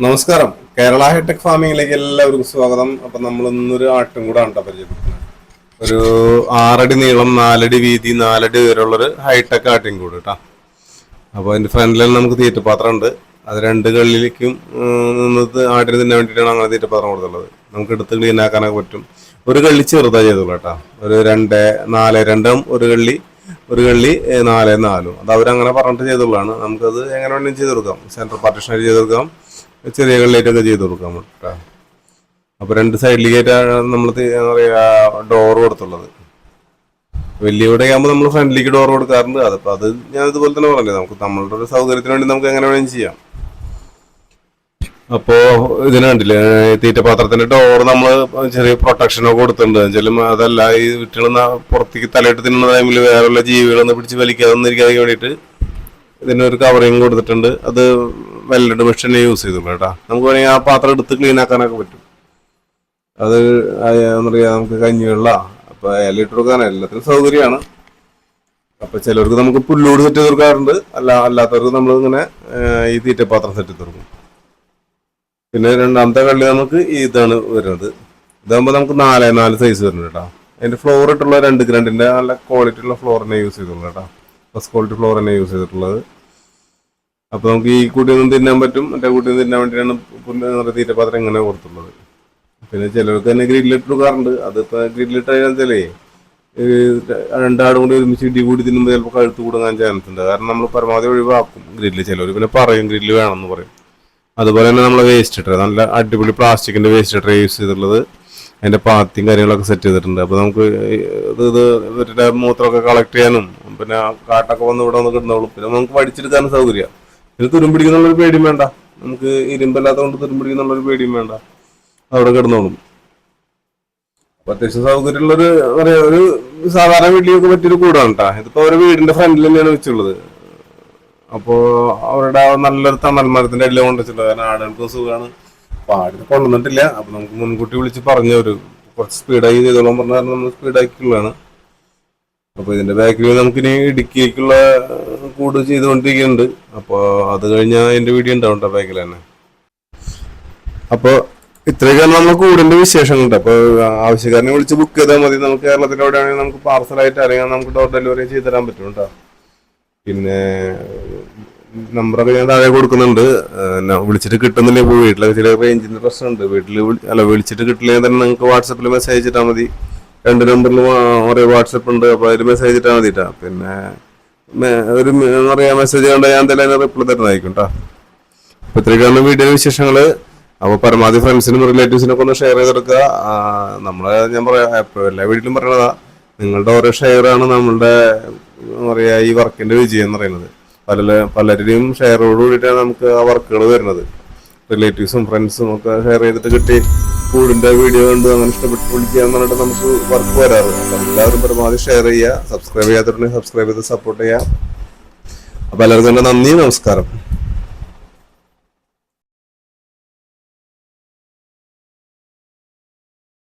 നമസ്കാരം. കേരള ഹൈടെക് ഫാമിങ്ങിലേക്ക് എല്ലാവർക്കും സ്വാഗതം. അപ്പൊ നമ്മൾ ഇന്നൊരു ആട്ടും കൂടെ ആണ് പരിചയപ്പെടുത്തുന്നത്. ഒരു ആറടി നീളം നാലടി വീതി നാലടി വരെയുള്ളൊരു ഹൈടെക് ആട്ടിൻ കൂട് കേട്ടോ അപ്പോൾ അതിന്റെ ഫ്രണ്ടിൽ നമുക്ക് തീറ്റപാത്രം ഉണ്ട് അത് രണ്ട് കള്ളിലേക്കും നിന്നത് ആട്ടിന് തിന്നാൻ വേണ്ടിയിട്ടാണ് അങ്ങനെ തീറ്റപാത്രം കൊടുത്തുള്ളത്. നമുക്ക് എടുത്ത് ക്ലീൻ ആക്കാനൊക്കെ പറ്റും. ഒരു കള്ളി ചെറുതാ ചെയ്തോളൂ കേട്ടോ ഒരു രണ്ട് നാല് രണ്ടും ഒരു കള്ളി ഒരു കള്ളി നാല് നാലും. അത് അവരങ്ങനെ പറഞ്ഞിട്ട് ചെയ്തോളാണ് നമുക്കത് എങ്ങനെ വേണമെങ്കിലും ചെയ്ത് കൊടുക്കാം. സെൻട്രൽ പാർട്ടിഷനായിട്ട് ചെയ്ത് കൊടുക്കാം. ചെറിയ കള്ളിയായിട്ടൊക്കെ ചെയ്ത് കൊടുക്കാം കേട്ടോ അപ്പോൾ രണ്ട് സൈഡിലേക്കായിട്ടാണ് നമ്മൾ എന്താ പറയുക ഡോർ കൊടുത്തുള്ളത്. വലിയ ഇവിടെ ആകുമ്പോൾ നമ്മൾ ഫ്രണ്ടിലേക്ക് ഡോർ കൊടുക്കാറുണ്ട്. അതിപ്പോൾ അത് ഞാൻ ഇതുപോലെ തന്നെ പറഞ്ഞത് നമുക്ക് നമ്മളുടെ ഒരു സൗകര്യത്തിന് വേണ്ടി നമുക്ക് എങ്ങനെ വേണമെങ്കിലും ചെയ്യാം. അപ്പോൾ ഇതിന് കണ്ടില്ലേ തീറ്റപാത്രത്തിന്റെ ഡോർ നമ്മൾ ചെറിയ പ്രൊട്ടക്ഷനൊക്കെ കൊടുത്തിട്ടുണ്ട്. എന്നുവെച്ചാലും അതല്ല ഈ വീട്ടിൽ പുറത്തേക്ക് തലയിട്ട് തിന്നുന്ന ടൈമിൽ വേറെയുള്ള ജീവികളൊന്നും പിടിച്ച് വലിക്കാതെ ഇരിക്കാതെ വേണ്ടിയിട്ട് ഇതിനൊരു കവറിങ് കൊടുത്തിട്ടുണ്ട്. അത് വെല്ലഡ് മെഷീനെ യൂസ് ചെയ്തുള്ളൂ കേട്ടോ. നമുക്ക് വേണമെങ്കിൽ ആ പാത്രം എടുത്ത് ക്ലീൻ ആക്കാനൊക്കെ പറ്റും. അത് എന്താ പറയുക നമുക്ക് കഞ്ഞി കഞ്ഞിവെള്ള അപ്പൊ ഇല ഇട്ട് കൊടുക്കാൻ എല്ലാത്തിനും സൗകര്യമാണ്. അപ്പൊ ചിലർക്ക് നമുക്ക് പുല്ലൂട് സെറ്റ് ചെയ്ത് കൊടുക്കാറുണ്ട്. അല്ല അല്ലാത്തവർക്ക് നമ്മൾ ഇങ്ങനെ ഈ തീറ്റപാത്രം സെറ്റ് കൊടുക്കും. പിന്നെ രണ്ടാമത്തെ കള്ളി നമുക്ക് ഇതാണ് വരുന്നത്. ഇതാകുമ്പോൾ നമുക്ക് നാല് നാല് സൈസ് വരുന്നുണ്ട് കേട്ടോ. അതിന്റെ ഫ്ലോർ ഇട്ടുള്ള രണ്ട് ഗ്രണ്ടിന്റെ നല്ല ക്വാളിറ്റി ഉള്ള ഫ്ലോർ തന്നെ യൂസ് ചെയ്തുള്ളൂ കേട്ടോ. ഫസ്റ്റ് ക്വാളിറ്റി ഫ്ലോർ തന്നെ യൂസ് ചെയ്തിട്ടുള്ളത്. അപ്പൊ നമുക്ക് ഈ കൂട്ടിൽ നിന്ന് തിന്നാൻ പറ്റും മറ്റേ നിന്ന് തിന്നാൻ വേണ്ടിയിട്ടാണ് പുല്ല് എന്ന് പാത്രം ഇങ്ങനെ കൊടുത്തുള്ളത്. പിന്നെ ചിലർക്ക് തന്നെ ഗ്രില്ലിട്ട് കൊടുക്കാറുണ്ട്. അതിപ്പോ ഗ്രില്ലിട്ട് കഴിഞ്ഞാലേ രണ്ടാടും കൂടി ഒരുമിച്ച് ഇടി കൂടി തിന്നുമ്പോൾ ചിലപ്പോൾ കഴുത്ത് കൂടുങ്ങാൻ ചാൻസ് ഉണ്ട്. കാരണം നമ്മൾ പരമാവധി ഒഴിവാക്കും ഗ്രില്ല്. ചിലവർ പിന്നെ പറയും ഗ്രില്ല് വേണമെന്ന് പറയും. അതുപോലെ തന്നെ നമ്മളെ വേസ്റ്റ് ട്രേ നല്ല അടിപൊളി പ്ലാസ്റ്റിക്കിന്റെ വേസ്റ്റ് ട്രേ യൂസ് ചെയ്തിട്ടുള്ളത് അതിന്റെ പാത്തിയും കാര്യങ്ങളൊക്കെ സെറ്റ് ചെയ്തിട്ടുണ്ട്. അപ്പൊ നമുക്ക് ഇത് ഇത് ഇവരുടെ മൂത്രമൊക്കെ കളക്ട് ചെയ്യാനും പിന്നെ കാട്ടൊക്കെ വന്ന് ഇവിടെ വന്ന് കിടന്നോളും. പിന്നെ നമുക്ക് വടിച്ചെടുക്കാനും സൗകര്യം പിന്നെ തുരുമ്പിടിക്കുന്നുള്ളൊരു പേടിയും വേണ്ട. നമുക്ക് ഇരുമ്പല്ലാത്ത കൊണ്ട് തുരുമ്പിടിക്കുന്നുള്ളൊരു പേടിയും വേണ്ട. അവിടെ കിടന്നോളും. അത്യാവശ്യം സൗകര്യമുള്ളൊരു പറയാ ഒരു സാധാരണ വീട്ടിലേക്ക് പറ്റിയൊരു കൂടാണ് കേട്ടോ ഇതിപ്പോ ഒരു വീടിന്റെ ഫ്രണ്ടിൽ തന്നെയാണ് വെച്ചുള്ളത് അപ്പോ അവരുടെ നല്ലൊരു തണൽ മരത്തിന്റെ അടിയിൽ കൊണ്ടുവച്ചിട്ടുണ്ട് കാരണം ആടുകൾക്ക് സുഖമാണ്. അപ്പൊ ആടിനെ കൊണ്ടുവന്നിട്ടില്ല. അപ്പൊ നമുക്ക് മുൻകൂട്ടി വിളിച്ച് ഒരു കുറച്ച് സ്പീഡായി ചെയ്തോളാൻ പറഞ്ഞ കാരണം നമ്മൾ സ്പീഡാക്കിയുള്ളതാണ് അപ്പൊ ഇതിന്റെ ബാക്കിൽ നമുക്കിനി ഇടുക്കിയിലേക്കുള്ള കൂട് ചെയ്തുകൊണ്ടിരിക്കുന്നുണ്ട്. അപ്പോൾ അത് കഴിഞ്ഞാൽ അതിന്റെ വീഡിയോ ഉണ്ടാവും ബാക്കിൽ തന്നെ. അപ്പൊ ഇത്രയൊക്കെയാണ് നമ്മൾ കൂടിന്റെ വിശേഷങ്ങളുണ്ട് അപ്പോൾ ആവശ്യക്കാരനെ വിളിച്ച് ബുക്ക് ചെയ്താൽ മതി. നമുക്ക് കേരളത്തിൽ എവിടെയാണെങ്കിൽ നമുക്ക് പാർസലായിട്ട് അല്ലെങ്കിൽ നമുക്ക് ഡോർ ഡെലിവറി ചെയ്ത് തരാൻ പറ്റും കേട്ടോ പിന്നെ നമ്പറൊക്കെ ഞാൻ താഴെ കൊടുക്കുന്നുണ്ട്. വിളിച്ചിട്ട് കിട്ടുന്നില്ല ഇപ്പോൾ വീട്ടിലൊക്കെ ചില റേഞ്ചിന്റെ പ്രശ്നമുണ്ട്. വീട്ടിൽ അല്ല വിളിച്ചിട്ട് കിട്ടില്ലെങ്കിൽ തന്നെ നിങ്ങൾക്ക് വാട്സപ്പിൽ മെസ്സേജ് ഇട്ടാൽ മതി. രണ്ട് നമ്പറിൽ ഒരേ വാട്സപ്പ് ഉണ്ട്. അപ്പോൾ അതിൽ മെസ്സേജ് ഇട്ടാൽ മതി ട്ടാ. പിന്നെ ഒരു അറിയാ മെസ്സേജ് കണ്ടാൽ ഞാൻ തന്നെ റിപ്ലൈ തരുന്നതായിരിക്കും കേട്ടോ അപ്പൊ ഇത്രയൊക്കെയാണ് വീഡിയോ വിശേഷങ്ങൾ അപ്പൊ പരമാവധി ഫ്രണ്ട്സിനും റിലേറ്റീവ്സിനൊക്കെ ഒന്ന് ഷെയർ ചെയ്തെടുക്കുക നമ്മളെ ഞാൻ പറയാ എല്ലാ വീട്ടിലും പറയണതാ. നിങ്ങളുടെ ഓരോ ഷെയറാണ് നമ്മളുടെ പറയാ ഈ വർക്കിന്റെ വിജയം എന്ന് പറയുന്നത്. പല പലരുടെയും ഷെയറോട് കൂടിയിട്ടാണ് നമുക്ക് ആ വർക്കുകൾ വരുന്നത്. റിലേറ്റീവ്സും ഫ്രണ്ട്സും ഒക്കെ ഷെയർ ചെയ്തിട്ട് കിട്ടി. കൂടിന്റെ വീഡിയോ കണ്ട് അങ്ങനെ ഇഷ്ടപ്പെട്ട് വിളിക്കുക പറഞ്ഞിട്ട് നമുക്ക് വർക്ക് വരാറ്. എല്ലാവരും പരമാവധി ഷെയർ ചെയ്യുക സബ്സ്ക്രൈബ് ചെയ്യാത്തവരുണ്ടെങ്കിൽ സബ്സ്ക്രൈബ് ചെയ്ത് സപ്പോർട്ട് ചെയ്യുക. അപ്പൊ എല്ലാവർക്കും നന്ദി നമസ്കാരം.